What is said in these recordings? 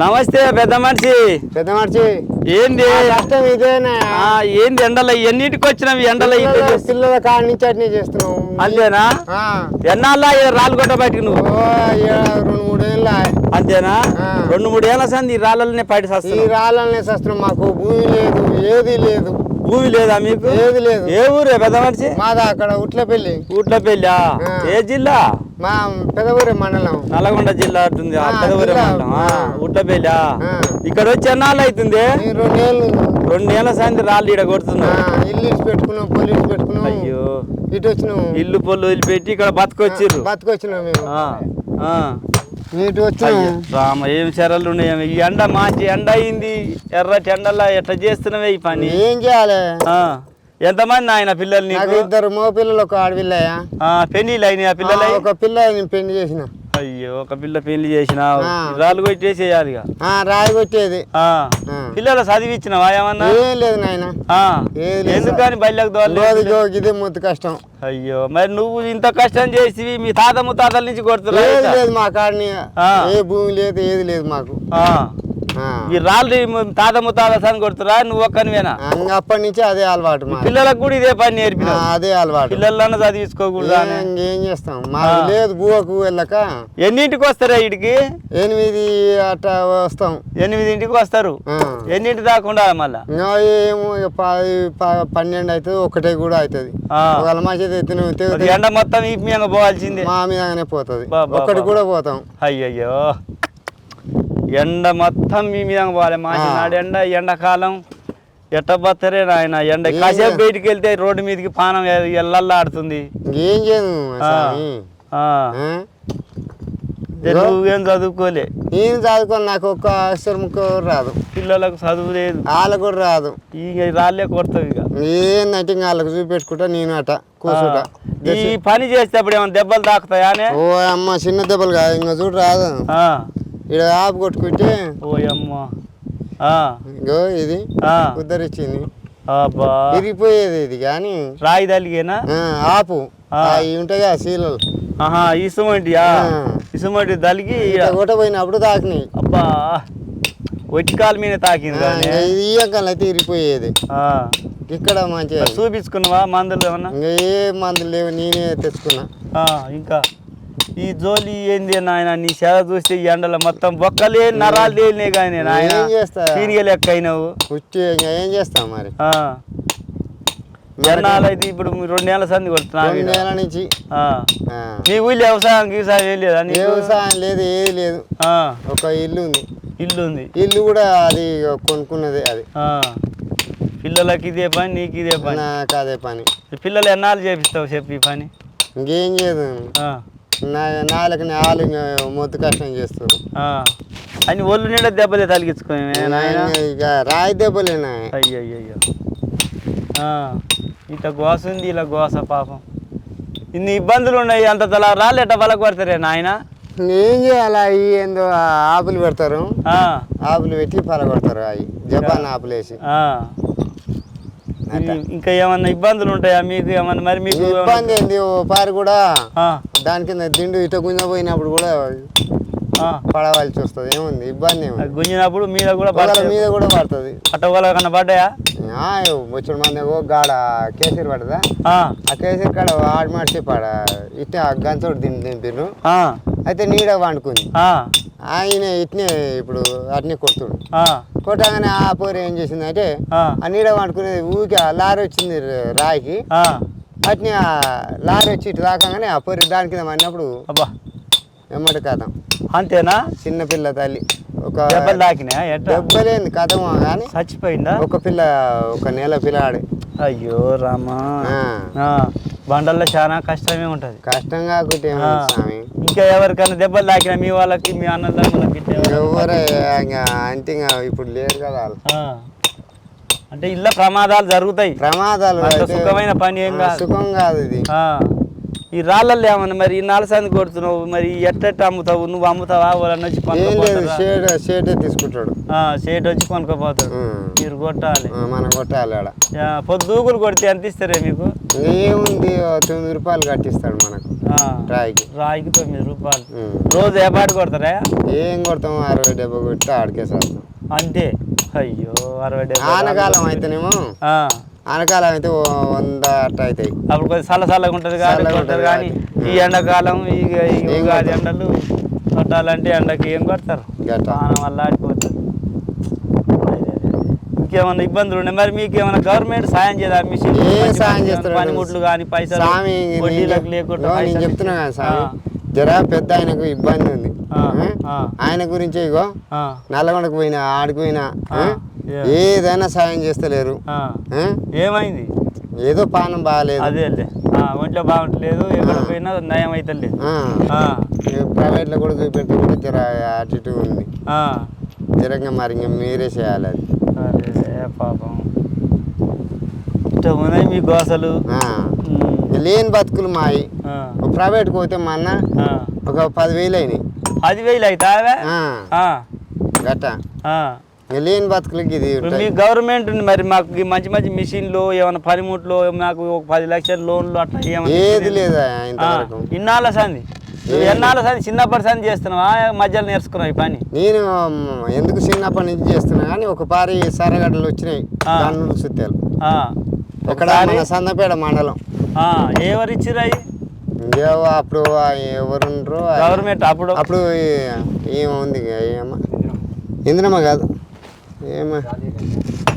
నమస్తే పెద్ద మనిషి. పెద్ద మనిషి. ఏంది? కష్టం ఇదేనా? ఏంది ఎండల? ఎన్నిటికి వచ్చినవి ఎండల పిల్లల కాడి నుంచి అట్నే చేస్తున్నాం అంతేనా. ఎన్నాళ్ళ రాళ్ళు కొట్ట బయటికి నువ్వు? రెండు అంతేనా. రెండు మూడు ఏళ్ళ సంది ఈ రాళ్ళనే పడి ఈ రాళ్ళనే వస్తున్నాం మాకు భూమి లేదు ఏది లేదు. భూమి లేదా మీకు? ఏది లేదు. ఏ ఊరే పెద్ద మనిషి? మాదా అక్కడ ఉట్లపల్లి. ఆ. ఏ జిల్లా? మా పెదవూరి మండలం. నల్గొండ జిల్లా ఆ, పెదవూరే. మండలం. ఇక్కడ వచ్చి ఎన్నాళ్ళు అవుతుంది? రెండేళ్ళు. రెండేళ్ళ సంది రాళ్ళు ఆ, కొడుతున్నావు. ఇల్లు పెట్టుకున్నాం పొల్లు పెట్టుకున్నాం. అయ్యో. ఇటు వచ్చినాం. ఇల్లు పొల్లు వదిలిపెట్టి ఇక్కడ బతకొచ్చిర్రు. బతికొచ్చినాం మేము. ఇటు వచ్చినాం. రామ ఏం చర్యలు ఉన్నాయేమో ఈ ఎండ మంచి ఎండ అయింది. ఎర్రటి ఎండలా ఎట్లా చేస్తున్నావే ఈ పని? ఏం చేయాలి? ఆ, ఎంతమంది ఆయన పిల్లలు నాకు? నీకు ఇద్దరు మో పిల్లలు ఒక ఆడపిల్లయ్యా ఆ, పెళ్ళిళ్ళు అయినాయి ఆ పిల్లలు ఒక పిల్ల పెళ్ళి చేసిన. అయ్యో ఒక పిల్ల పెళ్ళి చేసిన. రాళ్ళు కొట్టేసేయాలి ఇక. ఆ, రాయి కొట్టేది. పిల్లలు చదివిచ్చినవా ఏమన్నా? ఏం లేదు నాయన. ఎందుకని బయలకు ఇదే ముద్దు కష్టం. అయ్యో మరి నువ్వు ఇంత కష్టం చేసి మీ తాత ముత్తాతల నుంచి ఏది కొడుతున్నా లేదు మా కాడని. ఆ. ఏ భూమి లేదు ఏది లేదు మాకు. ఆ. ఈ రాళ్ళు తాత ముత్తాత సని కొడుతురా నువ్వు ఒక్కనివేనా? అప్పటి నుంచి అదే అలవాటు పిల్లలకు కూడా ఇదే పని నేర్పిన అదే అలవాటు. పిల్లలన్నా చదివించుకోకూడదా. ఏం- చేస్తాం? మాకు లేదు బువకు వెళ్ళక. ఎన్నింటికి వస్తారా ఇడికి? ఎనిమిది అట్లా వస్తాం. ఎనిమిదింటికి వస్తారు. ఎన్నింటి దాకా ఉండాలి మళ్ళా? ఏమో పన్నెండు అవుతుంది ఒకటే కూడా అవుతుంది. ఒకవేళ మంచిది ఎండ మొత్తం ఈ మీద పోవాల్సిందే. మా మీదనే పోతుంది. ఒక్కటి. కూడా పోతాం. అయ్యయ్యో. ఎండ మొత్తం మీ మీద పోవాలి. మాసి ఆ. నాడు ఎండ ఎండాకాలం. ఎట్ట బత్తరే నాయన? ఎండ కాసేపు బయటికి వెళ్తే రోడ్డు మీదకి పానం ఎల్లల్లాడుతుంది? ఏ నువ్వేం చదువుకోలే? నేను చదువుకొని? నాకు ఒక్క అక్షరం రాదు. పిల్లలకు చదువు లేదు. వాళ్ళకు కూడా రాదు. ఇక రాళ్ళే కొడతావు ఇక. ఏందంటే ఇంకా వాళ్ళకి చూపెట్టుకుంటా నేను అట కూర్చుంటా. ఈ పని చేసేటప్పుడు ఏమైనా దెబ్బలు తాకుతాయానే ఓ అమ్మ చిన్న దెబ్బలు కాదు. ఇంకా చూడు రాదు. ఇక్కడ ఆపు కొట్టుకుంటే ఓ అమ్మ ఆ. ఇంకో ఇది. ఉద్ధరించింది విరిగిపోయేది ఇది కానీ రాయి తలిగేనా? ఆపు. ఉంటాయి శీలలు ఆహా ఇసుమంటియా ఆ. ఇసుమంటి తలిగి ఇట్లా కొట్ట పోయినప్పుడు తాకినాయి. అబ్బా. కాలు మీద తాకింది కానీ. ఇది ఇయ్యకాలు అయితే విరిగిపోయేది ఆ. ఇక్కడ మంచిగా చూపించుకున్నావా మందులు ఏమన్నా? ఇంకా ఏ మందులు లేవు నేనే తెచ్చుకున్నా. ఇంకా? ఈ జోలి ఏంది నాయన? నీ సేద చూస్తే ఈ ఎండలో మొత్తం బొక్కలే నరాలు తేలినాయి కానీ నాయన? దీనిగా లెక్క అయినావు ఏం చేస్తాం మరి? అయితే ఇప్పుడు రెండు నెలల సంది. నెలల నుంచి. మీ ఊళ్ళో వ్యవసాయం గీసాయం ఏం లేదా? వ్యవసాయం లేదు ఏది లేదు. ఒక ఇల్లు ఉంది. ఇల్లు ఉంది. ఇల్లు కూడా అది కొనుక్కున్నదే అది. పిల్లలకి ఇదే పని నీకు ఇదే పని. నాకు అదే పని. పిల్లలు ఎన్నాళ్ళు చేపిస్తావు చెప్పు పని? ఇంకేం చేయదు నాలుగు ఇంకా మొద్దు కష్టం చేస్తారు. అని ఒళ్ళు నిండా దెబ్బలే తలిగించుకుని నాయన? ఇక రాయి దెబ్బలేనా అయ్యయ్యో ఇట్లా గోస ఉంది ఇలా గోస పాపం. ఇన్ని ఇబ్బందులు ఉన్నాయి అంత తల ఎట్ట బలకు పడతారే నాయన? ఏం చేయాలి అవి ఏందో ఆపులు పెడతారు. ఆపులు పెట్టి పలగొడతారు అవి. జపాన్ ఆపులు వేసి. ఇంకా ఏమన్నా ఇబ్బందులు ఉంటాయా మీకు? ఏమన్నా మరి మీకు ఇబ్బంది ఏంది ఓ పారి కూడా. దాని కింద దిండు ఇట పోయినప్పుడు కూడా. పడవలసి వస్తుంది ఏముంది ఇబ్బంది గుంజినప్పుడు మీద కూడా మీద కూడా పడుతుంది అట్ట వాళ్ళ కన్నా పడ్డాయా వచ్చిన మంది ఓ గాడ కేసరి పడదా ఆ. కేసరి కాడ ఆడి మడిచి పడ ఇట్ట గంచోడు దిండి దింపిరు. అయితే నీడ వండుకుంది. ఆయన ఇట్నే ఇప్పుడు అట్నే కొడుతుడు. కొట్టగానే ఆ పోరు ఏం చేసిందంటే ఆ. ఆ నీడ వండుకునేది ఊరికే లారీ వచ్చింది రాయికి. అట్నే ఆ లారీ వచ్చి ఇటు రాకంగానే ఆ పొరి దాని కింద పడినప్పుడు అబ్బా. ఎమ్మటి కథం. అంతేనా? చిన్న తల్లి. ఒక దెబ్బలు దెబ్బలేంది కథం కానీ చచ్చిపోయిందా? ఒక పిల్ల ఒక నెల పిల్లాడు. అయ్యో రామా. బండల్లో చాలా కష్టమే ఉంటది. కష్టం కాకుంటే స్వామి. ఇంకా ఎవరికైనా దెబ్బలు తాకినా మీ వాళ్ళకి మీ అన్నదమ్ములకి ఎవరు- అంటే ఇప్పుడు లేరు కదా వాళ్ళు. అంటే ఇళ్ళ ప్రమాదాలు జరుగుతాయి. ప్రమాదాలు సుఖమైన పని ఏం కాదు. సుఖం కాదు ఇది. ఈ రాళ్ళల్లో ఏమన్నా మరి ఈ నాలుగు కొడుతున్నావు మరి ఎట్టెట్ట అమ్ముతావు నువ్వు అమ్ముతావా వాళ్ళని వచ్చి షేడే తీసుకుంటాడు. ఆ, సేటు వచ్చి కొనుక్కోపోతాడు. మీరు కొట్టాలి. మనం కొట్టాలి ఆడ. పొద్దుగులు కొడితే ఎంత ఇస్తారే మీకు? ఏముంది తొమ్మిది రూపాయలు కట్టిస్తాడు మనకు. ఆ, రాయికి. రాయికి తొమ్మిది రూపాయలు. రోజు ఏ పాటు కొడతారా? ఏం కొడతాం అరవై డెబ్బై కొట్టి ఆడికేసేస్తాం అంతే. అయ్యో అరవై డెబ్బై ఆనకాలం అయితేనేమో. ఆనకాలం అయితే వంద అట్ట అవుతాయి అప్పుడు కొంచెం చల్ల చల్లగా ఉంటుంది ఉంటది కానీ. ఈ ఎండాకాలం ఈ ఉగాది? ఎండలు కొట్టాలంటే ఎండకి ఏం కొడతారు? పానం వల్ల ఆడిపోతుంది అదే. ఇంకేమన్నా ఇబ్బందులు ఉన్నాయి? మరి మీకు ఏమైనా గవర్నమెంట్ సాయం చేయదా మిషన్ సాయం చేస్తాడు పనిముట్లు కానీ పైసలు వడ్డీలకు లేకుండా చెప్తున్నా జరా పెద్ద ఆయనకు ఇబ్బంది ఉంది. ఆయన గురించి ఇగో నల్లగొండకు పోయినా ఆడికి పోయినా. ఏదైనా సాయం చేస్తలేరు? ఏమైంది? ఏదో పానం బాగాలేదు. అదేలే ఆ, ఒంట్లో బాగుంటలేదు ఎక్కడ ఆ. పోయినా నయం అవుతుంది ఆ. ఈ ప్రైవేట్లో కూడా కూడా జర అటు ఇటు ఉంది జరంగా మరి ఇంకా మీరే చేయాలి అది. అదే పాపం. ఇట్లా ఉన్నాయి మీ గోసలు ఆ. ఉమ్, లేని బతుకులు మాయి. ప్రైవేట్కి పోతే మా అన్న. ఒక పదివేలు అయినాయి. పది వేలు అవుతావే గట్ట. లేని బతుకులకి ఇది. మీ గవర్నమెంట్ మరి మాకు మంచి మంచి మిషన్లు ఏమైనా పనిముట్లు మాకు ఒక పది లక్షల లోన్లు అట్లా ఏది లేదా ఇన్నాళ్ళ సంది ఎన్నాళ్ళ సంది చిన్నప్పటి సంది చేస్తున్నావా? మధ్యలో నేర్చుకున్నావు ఈ పని? నేను ఎందుకు చిన్నప్పటి నుంచి చేస్తున్నా కానీ ఒక పారి సరగడ్డలు వచ్చినాయి. గన్నులు సుత్తాలు. ఇక్కడ సందపేట మండలం. ఆ, ఎవరు ఇచ్చిరాయి ఇంకేవో అప్పుడు ఆ ఎవరుండ్రో ఆ- గవర్నమెంట్ అప్పుడు అప్పుడు ఈ- ఏమో ఉంది ఇక ఏమో ఇంద్రమ్మ కాదు ఏమో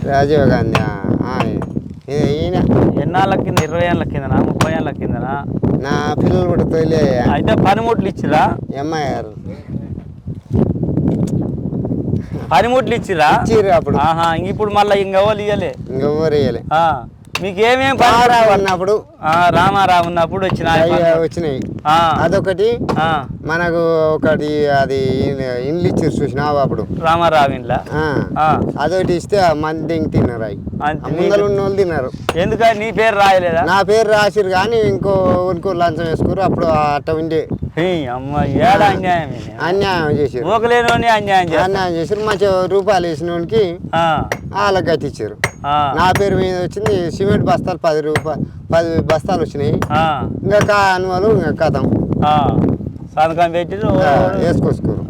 రాజీవ్ గాంధీ ఆ, ఆ, ఈ- ఈయన ఎన్నాళ్ళ కింద ఇరవై ఏళ్ళ కిందనా ముప్పై ఏళ్ళ కిందనా నా పిల్లలు కూడా తొలి అయితే పనిముట్లు ఇచ్చిరా ఎంఐఆర్ పనిముట్లు ఇచ్చిరా ఇచ్చిర్రు అప్పుడు ఆహా ఇంక ఇప్పుడు మళ్ళీ ఇంకెవరు ఇయ్యలే ఇంకెవ్వరు వేయలే ఆ, మీకు ఏమేం పని? పారావు అన్నప్పుడు. రామారావు ఉన్నప్పుడు వచ్చిన వచ్చినాయి. అదొకటి. మనకు ఒకటి అది ఇండ్లు ఇచ్చారు చూసినావు అప్పుడు. రామారావు. ఆ, అదొకటి ఇస్తే మంది ఇంక తిన్నారు అవి. ముందర ఉన్న వాళ్ళు తిన్నారు. ఎందుకని? నీ పేరు రాయలేదా? నా పేరు రాసిరు కానీ ఇంకో ఇంకో లంచం వేసుకురు అప్పుడు అట్ట ఉండే. అమ్మ ఏడా అన్యాయం. అన్యాయం చేసారు ఊకలేనోని అన్యాయం చేస్తా. అన్యాయం చేసారు మంచి రూపాయలు వేసిన వానికి ఆ, వాళ్ళకి కట్టించారు ఆ, నా పేరు మీద వచ్చింది సిమెంట్ బస్తాలు పది రూపాయలు పది బస్తాలు వచ్చినాయి. ఇంకా కా అనువాలు ఇంకా కథం. సంతకం పెట్టి వేసుకొచ్చుకోరు.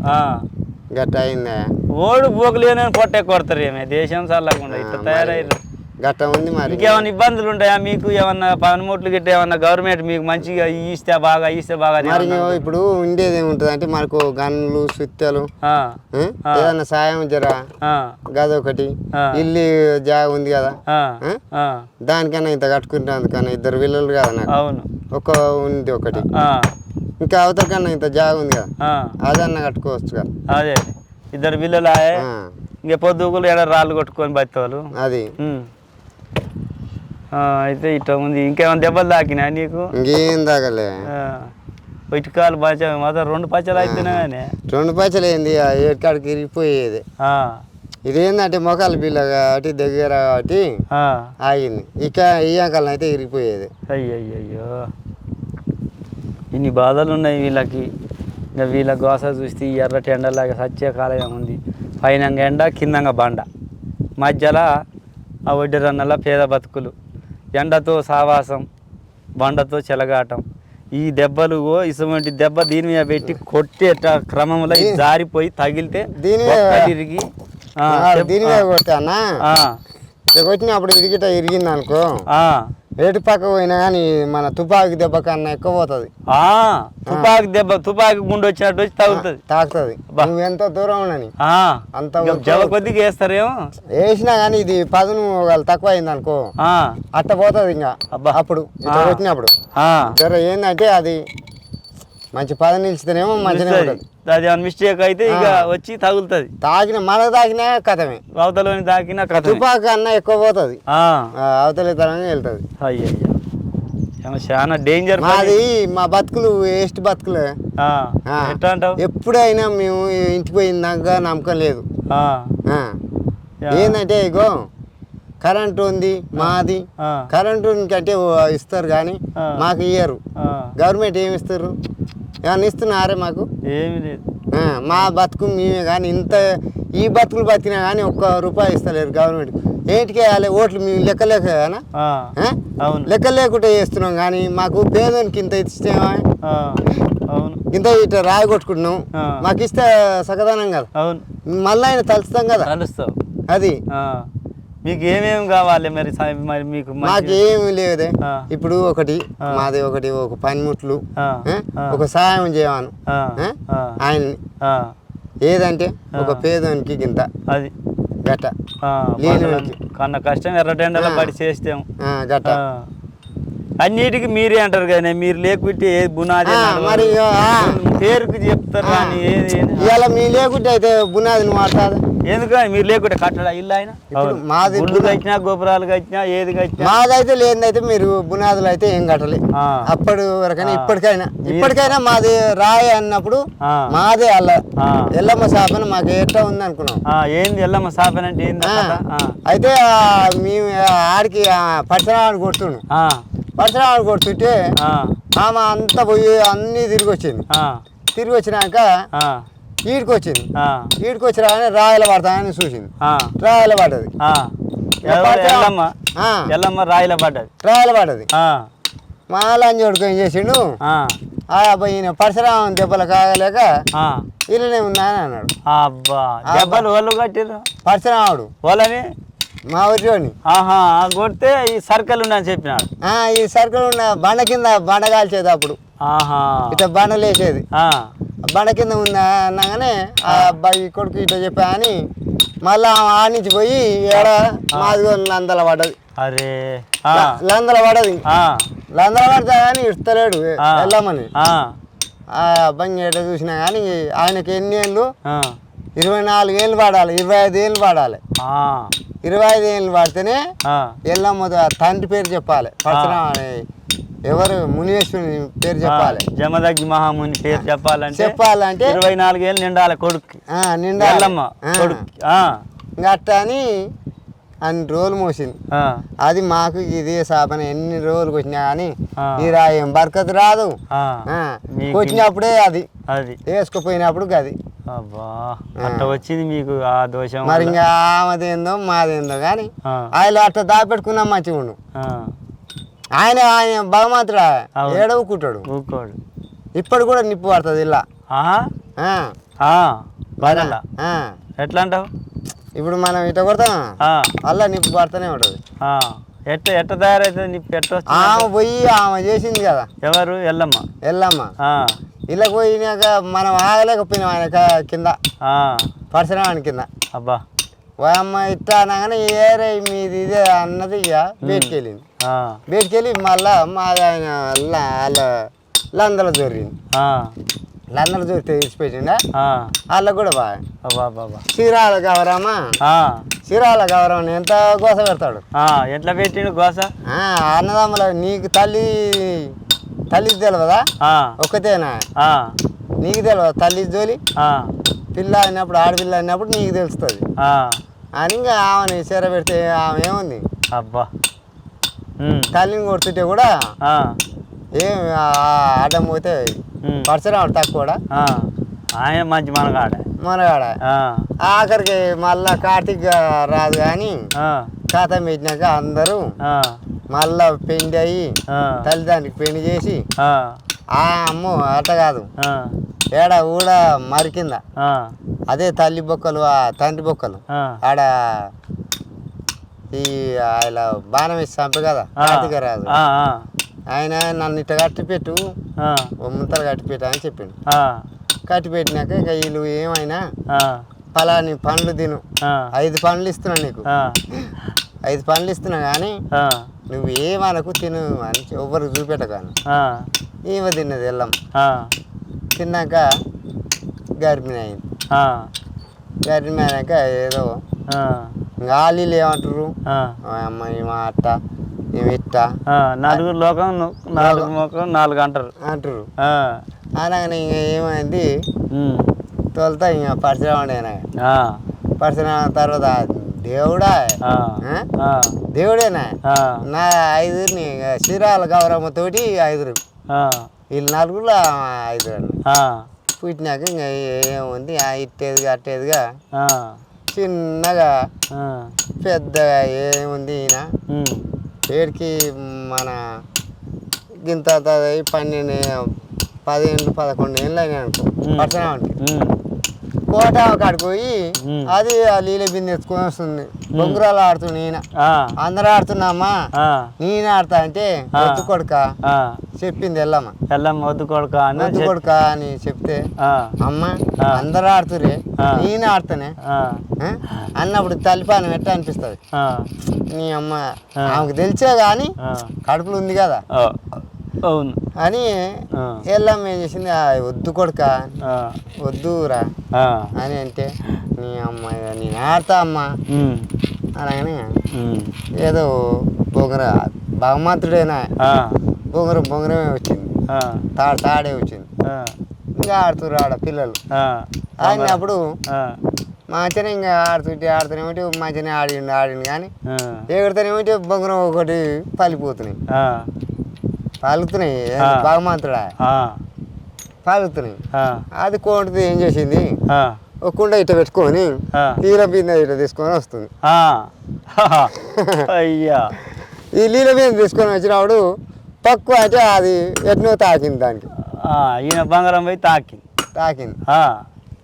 గట్ట అయిందా. ఓడు బూకలేని పొట్టే కొడతారు ఏమే దేశం చల్లకుండా ఇట్లా తయారయ్యారు గట్ట ఉంది మరి. ఇంకేమైనా ఇబ్బందులు ఉంటాయా మీకు? ఏమన్నా పనిముట్లు గిట్ట ఏమన్నా గవర్నమెంట్ మీకు మంచిగా ఇస్తే బాగా ఇస్తే బాగా మరి? ఇప్పుడు ఉండేది ఏముంటుంది అంటే మనకు గన్లు సుత్తెలు. ఏదన్నా సాయం జరా ఆ, గదొకటి ఆ. ఇల్లు జాగ ఉంది కదా దానికన్నా ఇంత కట్టుకుంటున్నందుకన్నా ఇద్దరు పిల్లలు కదా నాకు. అవును. ఒక ఉంది ఒకటి. ఇంకా అవతల కన్నా ఇంత జాగ ఉంది కదా అదన్నా కట్టుకోవచ్చు కదా. అదే ఇద్దరు పిల్లలు ఇంక పొద్దుగులు ఎడ రాళ్ళు కొట్టుకొని బతివాళ్ళు అది. అయితే ఇట్లా ఉంది ఇంకేమైనా దెబ్బలు తాకినా నీకు? ఇంకేం తాగలే ఆ, ఇటుకాలు పచ్చ మొత్తం రెండు పచ్చలు అయిపోయినా కానీ. రెండు ఏంది ఆ ఏడుకాడికి ఇరిగిపోయేది. ఆ, ఇదేంటంటే మొఖాల బిల్ల కాబట్టి దగ్గర కాబట్టి ఆగింది. ఇక ఈ అంకల్ని అయితే ఇరిగిపోయేది. అయ్యయ్యో ఇన్ని బాధలు ఉన్నాయి వీళ్ళకి. ఇంకా వీళ్ళ గోస చూస్తే ఎర్రటి ఎండలాగా సత్య కాలం ఉంది. పైన ఎండ కిందంగా బండ. మధ్యలో ఆ వడ్డీ రన్నల పేద బతుకులు. ఎండతో సావాసం బండతో చెలగాటం. ఈ దెబ్బలు ఇటువంటి దెబ్బ దీని మీద పెట్టి కొట్టేట క్రమంలో జారిపోయి తగిలితే తిరిగి. దీని మీద కొట్టానా? కొట్టినప్పుడు ఇది గిట్ట ఇరిగింది అనుకో ఏటు పక్క పోయినా కానీ మన తుపాకి దెబ్బ కన్నా ఎక్కువ పోతుంది. ఆ, తుపాకి దెబ్బ తుపాకి గుండు వచ్చినట్టు వచ్చి తగులుతుంది తాకుతుంది అబ్బా. నువ్వు ఎంతో దూరం ఉండని అంత జవ కొద్దిగా వేస్తారేమో? వేసినా కానీ ఇది పదును వాళ్ళు తక్కువ అయింది అనుకో అట్ట పోతుంది ఇంకా. అబ్బా. అప్పుడు ఆ, జర ఏంటంటే అది మంచి పదం నిలిచితేనేమో మంచిగా. ఉంటుంది. అది ఏమైనా మిస్టేక్ అయితే ఇక. వచ్చి తగులుతుంది. తాకిన మనకు తాకినా కథమే. అవతలని తాకిన కథ తుపాకి అన్న ఎక్కువ పోతుంది. అవతలి తరంగా వెళ్తుంది. ఏమో చాలా డేంజర్ మాది మా బతుకులు వేస్ట్ బతుకులే. ఎట్లా అంటావు? ఎప్పుడైనా మేము ఇంటికి పోయిందాక నమ్మకం లేదు. ఏంటంటే ఇగో కరెంటు ఉంది మాది. కరెంటు కంటే ఇస్తారు కానీ. మాకు ఇయ్యరు. గవర్నమెంట్ ఏమి ఇస్తారు? ఏమన్నా ఇస్తున్నారే మాకు? ఏమీ లేదు. మా బతుకు మేమే కానీ ఇంత ఈ బతుకులు బతికినా కానీ ఒక్క రూపాయి ఇస్తలేరు గవర్నమెంట్. ఏంటికి వేయాలి? ఓట్లు మేము లెక్క లేక కానా? ఆ, ఆ? అవును. లెక్క లేకుండా చేస్తున్నాం కానీ మాకు పేదోనికి ఇంత అవును. ఇంత ఇట్లా రాయి కొట్టుకుంటున్నాం. మాకు ఇస్తే సగదానం కదా? మళ్ళీ ఆయన తలుస్తాం కదా? అది. మీకు ఏమేమి కావాలి మరి మరి మీకు ఏమి లేదే. ఇప్పుడు ఒకటి. మాది ఒకటి ఒక పనిముట్లు ఒక సాయం ఆ? ఆ, ఆయన్ని ఏదంటే ఒక. పేదోనికి గింత అది గట్ట కన్న కష్టం ఎర్రటెండలో. పడి చేస్తాం గట్ట. అన్నిటికీ మీరే అంటారు కానీ మీరు లేకుంటే ఏ బునాది. మరి. పేరుకు చెప్తారు. కానీ ఏది ఇవాళ మీ లేకుంటే అయితే బునాదిని మాట్లాడదు ఎందుకని మీరు లేకుంటే కట్టడా ఇల్లు ఆయన? ఇప్పుడు మాది గుళ్ళు కట్టినా గోపురాలు కట్టినా ఏది కట్టినా? మాదైతే లేనిదైతే మీరు బునాదులు అయితే ఏం కట్టలే. ఆ. అప్పటి వరకైనా. ఇప్పటికైనా. ఇప్పటికైనా మాది రాయి అన్నప్పుడు. మాదే అల్ల. ఎల్లమ్మ శాపన మాకు ఎట్లా ఉంది అనుకున్నాం ఆ, ఏంది ఎల్లమ్మ సాపన అంటే ఏంది. అయితే ఆ, మేము ఆడికి కొడుతుండు. ఆ, పరిసరాలు కొడుతుంటే ఆ, ఆమె అంతా పోయి అన్నీ తిరిగి వచ్చింది. ఆ, తిరిగి వచ్చినాక ఆ, ఈడికి వచ్చింది ఆ, ఈడికి వచ్చి రాగానే రాయల పడతానని చూసింది. ఆ, రాయల పడ్డది? ఎల్లమ్మ. ఆ, ఎల్లమ్మ రాయిల పడ్డది రాయల పడ్డది ఆ, మా లంజోడుకు ఏం చేసిండు? ఆ, ఈయన పరశురామం దెబ్బలు కాగలేక ఆ. ఇల్లనే ఉన్నా అని అన్నాడు. అబ్బా. దెబ్బలు వాళ్ళు కట్టిర్రు. పరశురాముడు. వాళ్ళని మా ఊరిలోని. ఆహా ఆ కొడితే ఈ సర్కిల్ ఉండని చెప్పినాడు. ఆ, ఈ సర్కిల్ ఉన్న బండ కింద బండ కాల్చేది అప్పుడు. ఆహా. ఇట్లా బండ లేచేది. ఆ, బండ కింద ఉందా అనగానే ఆ. అబ్బాయి కొడుకు ఇట్లా చెప్పా అని మళ్ళా ఆడ నుంచి పోయి ఏడ మాదిగో లందల పడ్డది. అరే ఆ, లందల పడది ఆ, లందల పడతా కానీ ఇస్తలేడు ఆ. వెళ్ళమని. ఆ, ఆ అబ్బాయి ఎట చూసినా కానీ ఆయనకి ఎన్ని ఏళ్ళు? ఆ, ఇరవై నాలుగు ఏళ్ళు పాడాలి ఇరవై ఐదు ఏళ్ళు పాడాలి. ఆ, ఇరవై ఐదు ఏళ్ళు పాడితేనే ఆ, ఎల్లమ్మ తండ్రి పేరు చెప్పాలి. పరశురామ అనే ఎవరు మునివేశ్వరుని పేరు చెప్పాలి. జమదగ్గి మహాముని పేరు చెప్పాలంటే చెప్పాలంటే ఇరవై నాలుగేళ్ళు నిండాలి కొడుకు ఆ, నిండా ఎల్లమ్మ కొడుకు ఆ, గట్ట అని అన్ని రోజులు మోసింది. అది మాకు ఇదే సాపన ఎన్ని రోజులకు వచ్చినా కానీ. ఈ రాయం బరకత రాదు. వచ్చినప్పుడే అది. అది. వేసుకుపోయినప్పుడు అబ్బా అట్ట వచ్చింది మీకు ఆ దోషం మరి. ఇంకా ఆమెదేందో మాదేందో కానీ ఆయన అట్ట దాపెట్టుకున్నా మంచిగా ఉండు ఆయన ఆయన అవును. ఏడవుకుంటాడు ఊరుకోడు. ఇప్పుడు కూడా నిప్పు పడుతుంది ఇలా. ఎట్లా అంటావు ఇప్పుడు మనం ఇట్ట కొడతాం. అలా నిప్పు పడుతూనే ఉంటుంది. ఎట్ట ఎట్ట తయారైతుంది నీ పెట్ట ఆమె పోయి ఆమె చేసింది కదా. ఎవరు? ఎల్లమ్మ. ఎల్లమ్మ. ఇలా పోయినాక మనం ఆగలేకపోయినాం ఆయన కింద. పరశురామాని కింద. అబ్బా. అమ్మ ఇట్లా అనగానే ఏరే మీది ఇదే అన్నది ఇక బయటికి వెళ్ళింది. ఆ, బయటికి వెళ్ళి మళ్ళా మా ఆయన ల- వాళ్ళ లందల దొరింది లందల దొరికితే ఆ, వాళ్ళకు కూడా బాగా. చీరాల గౌరమ్మ చీరాల గౌరవం ఎంత గోస పెడతాడు? ఎట్లా పెట్టిండు గోస? ఆ, అన్నదమ్ముల నీకు తల్లి తల్లి తెలియదా ఒక్కతేనా? ఆ, నీకు తెలియదు తల్లి జోలి? పిల్ల అయినప్పుడు ఆడపిల్ల అయినప్పుడు నీకు తెలుస్తుంది. అని ఇంకా ఆమెని చీర పెడితే ఆమె ఏముంది? అబ్బా. తల్లిని కొడుతుంటే కూడా ఏం ఆ అడ్డం పోతే పరశురాముడు తక్కువ ఆయన మంచి మనగాడ. మనగాడ. ఆఖరికి మళ్ళా కార్తీక్ రాదు కానీ ఖాతా పెట్టినాక అందరూ మళ్ళా పెండి అయ్యి తల్లిదండ్రికి పెళ్ళి చేసి ఆ, అమ్మో అట్ట కాదు. ఏడ ఊడ మరికింద. అదే తల్లి బొక్కలు ఆ తండ్రి బొక్కలు. ఆడ ఈ ఆయన బాణం వేసి చంపే కదా కార్తీక ఆ, ఆయన నన్ను ఇట్ట కట్టి పెట్టు ఆ, ఓ ముంతలు కట్టి పెట్టు అని చెప్పిండు. ఆ, కట్టి పెట్టినాక ఇక వీళ్ళు ఏమైనా ఆ, ఫలాని పండ్లు తిను. ఐదు పండ్లు ఇస్తున్నా నీకు. ఐదు పండ్లు ఇస్తున్నా కానీ నువ్వు ఏమనకు తిను అని ఎవ్వరికి చూపెట్టగాను. ఈమె తిన్నది వెళ్ళం తిన్నాక గర్భిణి అయింది. గర్భిణి అయినాక ఏదో వాళ్ళు ఏమంటారు? ఆ, "ఓ అమ్మ ఈమె అట్ట ఈమె ఇట్ట ఆ, నలుగురు లోకం నాలుగు ముఖం నాలుగు అంటారు. అంటారు. అనగానే ఇంక ఏమైంది? తోలుతా ఇంకా పరిశ్రమ పరిశ్రమ తర్వాత దేవుడా? దేవుడేనా? నా ఐదుగురిని శ్రీరాల గౌరమ్మతోటి ఐదుగురు. ఆ, వీళ్ళు నలుగురు ఐదుగురు. ఆ, పుట్టినాక ఇంకా ఏముంది? ఇట్టేదిగా అట్టేదిగా. చిన్నగా పెద్దగా ఏముంది ఈయన? ఏడికి మన గింత పన్నెండు పదిహేను పదకొండు ఏళ్ళు అయినా అనుకో. పట్టణానికి ఉమ్, కోట కాడికి పోయి. అది ఆ లీల బిందె ఎత్తుకొని వస్తుంది. బొంగురాలు ఆడుతుంది ఆ, అందరూ ఆడుతున్నామ్మా ఆ, నేను ఆడతా అంటే. వద్దు కొడుక. చెప్పింది వెళ్ళమ్మ ఎల్లమ్మ వద్దు కొడుక అని వద్దు కొడుక అని చెప్తే అమ్మ. అందరూ ఆడుతురే. నేను ఆడుతానే? అన్నప్పుడు తలిపానం ఎట్లా అనిపిస్తుంది? నీ అమ్మ. ఆమెకు తెలిసే కానీ కడుపులో ఉంది కదా? అవును. అని వెళ్ళమ్మ ఏం చేసింది? "ఆ, వద్దు కొడుక వద్దురా అని అంటే నీ అమ్మ ఇక నేను ఆడతా అమ్మ. ఉమ్, ఏదో బొంగర భగవంతుడేనా? బొంగర బొంగరమే వచ్చింది. తాడు తాడే వచ్చింది. ఇంకా ఆడుతురు ఆడ పిల్లలు. ఆడినప్పుడు ఆ, మంచిగానే ఇంకా ఆడుతుంటే ఆడుతూనేమిటి మంచిగానే ఆడిండు ఆడిండు కానీ ఆ, ఎగురుతానేమిటి బొంగరం ఒకటి పలిపోతున్నాయి. ఆ, పలుకుతున్నాయి ఆ, అది కోంటిది ఏం చేసింది? కుండ ఇట్ట పెట్టుకొని లీల బిందె ఇట్ట తీసుకొని వస్తుంది. అయ్యా. ఈ లీల బిందె తీసుకొని వచ్చినప్పుడు తక్కువ అంటే అది ఎట్నో తాకింది దానికి. ఈయన బంగారం పోయి తాకింది. తాకింది.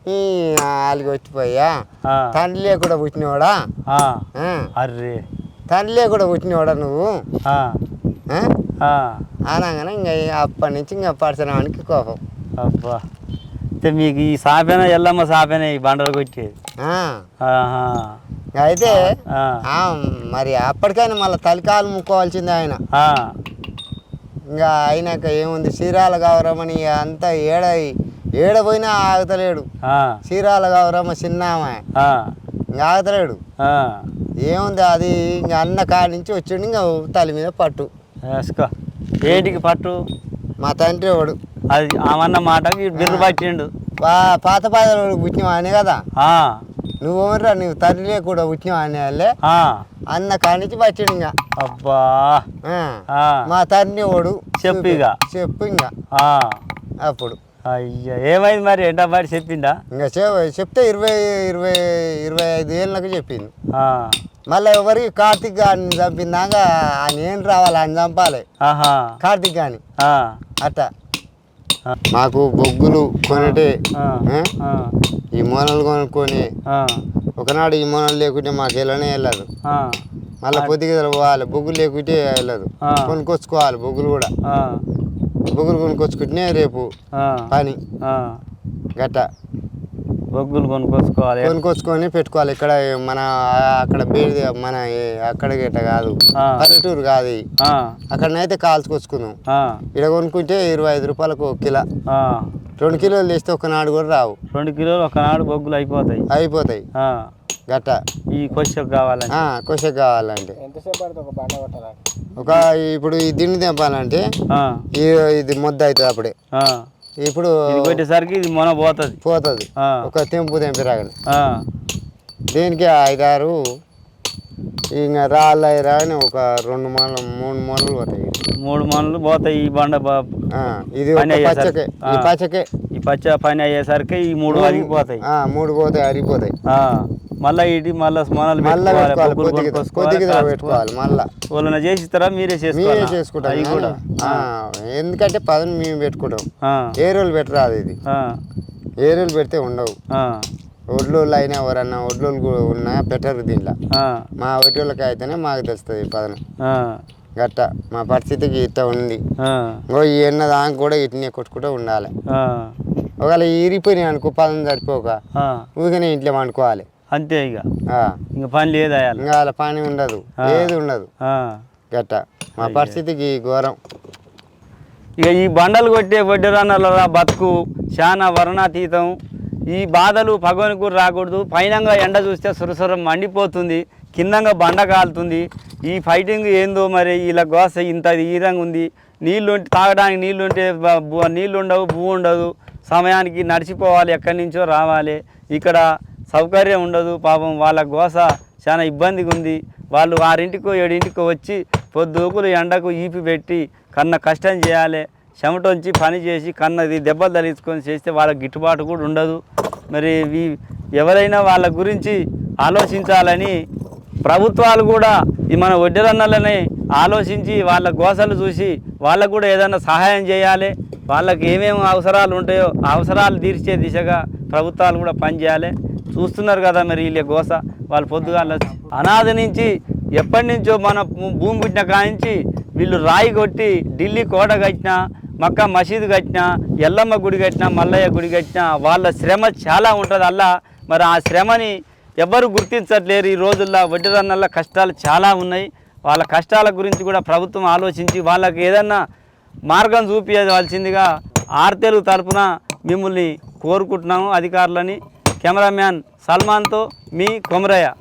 ఈ వాళ్ళకి వచ్చిపోయా? తండ్రి లేకుండా పుట్టినవాడా? అర్రే. తండ్రి లేకుండా పుట్టినవాడా నువ్వు? అనగానే ఇంకా అప్పటి నుంచి ఇంకా పరచనానికి కోపం. అబ్బా. అయితే మీకు ఈ సాపేన ఎల్లమ్మ సాపేన ఈ బండలు కొట్టేది? అయితే మరి అప్పటికైనా మళ్ళీ తలికాలు ముక్కోవాల్సిందే ఆయన. ఇంకా అయినాక ఏముంది? చీరాల గౌరమ్మని అంతా ఏడ ఏడ పోయినా ఆగుతలేడు. చీరాల గౌరమ్మ చిన్నామ. ఇంకా ఆగుతలేడు. ఏముంది అది? ఇంకా అన్న కాడి నుంచి వచ్చిండు ఇంకా తల మీద పట్టు. వేసుకో. ఏంటికి పట్టు? మా తండ్రి వాడు. అది ఆమన్న మాటకి వీడు బిర్రు పట్టిండు. పాత పాదలు పుట్టిన అనే కదా? నువ్వు ఎవరురా? నువ్వు తండ్రిలే కూడా పుట్టిన అనే వాళ్ళే? అన్న కాడి నుంచి పట్టిండు ఇంకా. అబ్బా. మా తండ్రి వాడు. చెప్పు ఇక. చెప్పు ఇంకా. అప్పుడు. అయ్యా ఏమైంది మరి? ఎండబాటి చెప్పిందా ఇంకా చెప్తే ఇరవై ఇరవై ఇరవై ఐదు ఏళ్ళకి చెప్పింది మళ్ళీ ఎవరికి కార్తీక్ గారిని చంపిందాక ఆయన ఏం రావాలి ఆయన చంపాలి. కార్తీక్ గాని అట్ట. మాకు బొగ్గులు కొనటే ఈ మూలలు కొనుక్కొని ఒకనాడు ఈ మూలలు లేకుంటే మాకు వెళ్ళనే వెళ్ళదు. మళ్ళీ పొద్దుగల పోవాలి బొగ్గులు లేకుంటే వెళ్ళదు. కొనుక్కొచ్చుకోవాలి బొగ్గులు కూడా. బొగ్గులు కొనుక్కొచ్చుకుంటేనే రేపు పని. గట్ట. బొగ్గులు కొనుక్కొచ్చుకోవాలి కొనుక్కొచ్చుకొని పెట్టుకోవాలి. ఇక్కడ మన అక్కడ బేడి మన అక్కడ గిట్ట కాదు. పల్లెటూరు కాదు అక్కడనైతే కాల్చుకొచ్చుకుందాం ఆ, ఇక్కడ కొనుక్కుంటే ఇరవై ఐదు రూపాయలకు ఒక కిలో. ఆ. రెండు కిలోలు తెస్తే ఒక నాడు కూడా రావు. రెండు కిలోలు ఒకనాడు బొగ్గులు అయిపోతాయి. అయిపోతాయి. ఆ, గట్ట. ఈ కొచ్చకు కావాలని కొస కావాలంటే. ఒక ఇప్పుడు ఈ దిండి తెంపాలంటే ఇది ముద్ద అవుతుంది అప్పుడే. ఆ. ఇప్పుడు ఇది కొట్టేసరికి ఇది మొన పోతుంది. పోతుంది. ఒక తెంపు తెంపిరాగని ఆ, దీనికి ఐదారు ఇంకా రాళ్ళు రాని ఒక రెండు మూలలు మూడు మూలలు పోతాయి. మూడు మనలు పోతాయి ఈ బండ ఇది. పచ్చకే ఈ. పచ్చకే. ఈ పచ్చ పని అయ్యేసరికి ఈ మూడు అరిగిపోతాయి. ఆ, మూడు పోతాయి అరిగిపోతాయి. మళ్ళా ఇటు మళ్ళా పెట్టుకోవాలి కొద్దిగా. పెట్టుకోవాలి మళ్ళా. వాళ్ళని చేసి ఇస్తారా మీరే చేసుకుంటాం కూడా. ఎందుకంటే పదని మేము పెట్టుకుంటాం. ఆ, ఏరులు పెట్టరాదు ఇది? ఆ, ఏరులు పెడితే ఉండవు. ఆ, ఒడ్లోళ్ళు అయినా ఎవరన్నా కూడా ఉన్నా పెట్టరు దీంట్లో. మా ఒడ్లోళ్ళకి అయితేనే మాకు తెలుస్తుంది పదనం ఆ, గట్ట మా పరిస్థితికి ఇట్ట ఉంది. ఇంకో ఎన్న దానికి కూడా ఇట్నే కొట్టుకుంటూ ఉండాలి. ఒకవేళ ఇరిపోయినాయి అనుకో పదం సరిపోక. ఊరికనే ఇంట్లో వండుకోవాలి. అంతే ఇక. ఇంక పని లేదా. ఇంకా అలా పని ఉండదు. ఏది ఉండదు. గట్ట. మా పరిస్థితికి ఘోరం. ఇక ఈ బండలు కొట్టే వడ్డరాన్నల బతుకు చాలా వర్ణాతీతం. ఈ బాధలు పగవనికి రాకూడదు. పైనంగా ఎండ చూస్తే సురసురం మండిపోతుంది. కిందంగా బండ కాలుతుంది. ఈ ఫైటింగ్ ఏందో మరి? ఇలా గోస ఇంత ఈరంగా ఉంది. నీళ్ళు తాగడానికి నీళ్ళు ఉంటే నీళ్ళు ఉండవు భూ ఉండదు. సమయానికి నడిచిపోవాలి. ఎక్కడి నుంచో రావాలి. ఇక్కడ సౌకర్యం ఉండదు పాపం వాళ్ళ గోస చాలా ఇబ్బందిగా ఉంది. వాళ్ళు ఆరింటికో ఏడింటికో వచ్చి పొద్దుకులు ఎండకు ఈపి పెట్టి కన్న కష్టం చేయాలి. చెమటొంచి పని చేసి కన్నది దెబ్బలు తలించుకొని చేస్తే వాళ్ళకి గిట్టుబాటు కూడా ఉండదు. మరి ఎవరైనా వాళ్ళ గురించి ఆలోచించాలని ప్రభుత్వాలు కూడా ఈ మన వడ్డీరన్నలని ఆలోచించి వాళ్ళ గోసలు చూసి వాళ్ళకు కూడా ఏదైనా సహాయం చేయాలి. వాళ్ళకి ఏమేమి అవసరాలు ఉంటాయో అవసరాలు తీర్చే దిశగా ప్రభుత్వాలు కూడా పనిచేయాలి. చూస్తున్నారు కదా మరి వీళ్ళ గోస వాళ్ళు పొద్దుగాల అనాథ నుంచి ఎప్పటి నుంచో మన భూ- భూమి పుట్టిన కానించి వీళ్ళు రాయి కొట్టి ఢిల్లీ కోట కట్టినా మక్కా మసీదు కట్టినా ఎల్లమ్మ గుడి కట్టినా మల్లయ్య గుడి కట్టినా వాళ్ళ శ్రమ చాలా ఉంటుంది అల్లా. మరి ఆ శ్రమని ఎవ్వరు గుర్తించట్లేరు. ఈ రోజుల్లో వడ్డీరన్నల్లో కష్టాలు చాలా ఉన్నాయి. వాళ్ళ కష్టాల గురించి కూడా ప్రభుత్వం ఆలోచించి వాళ్ళకి ఏదన్నా మార్గం చూపించవలసిందిగా ఆర్తెలు తరపున మిమ్మల్ని కోరుకుంటున్నాము అధికారులని. కెమెరామ్యాన్ సల్మాన్తో మీ కొమరయ్య.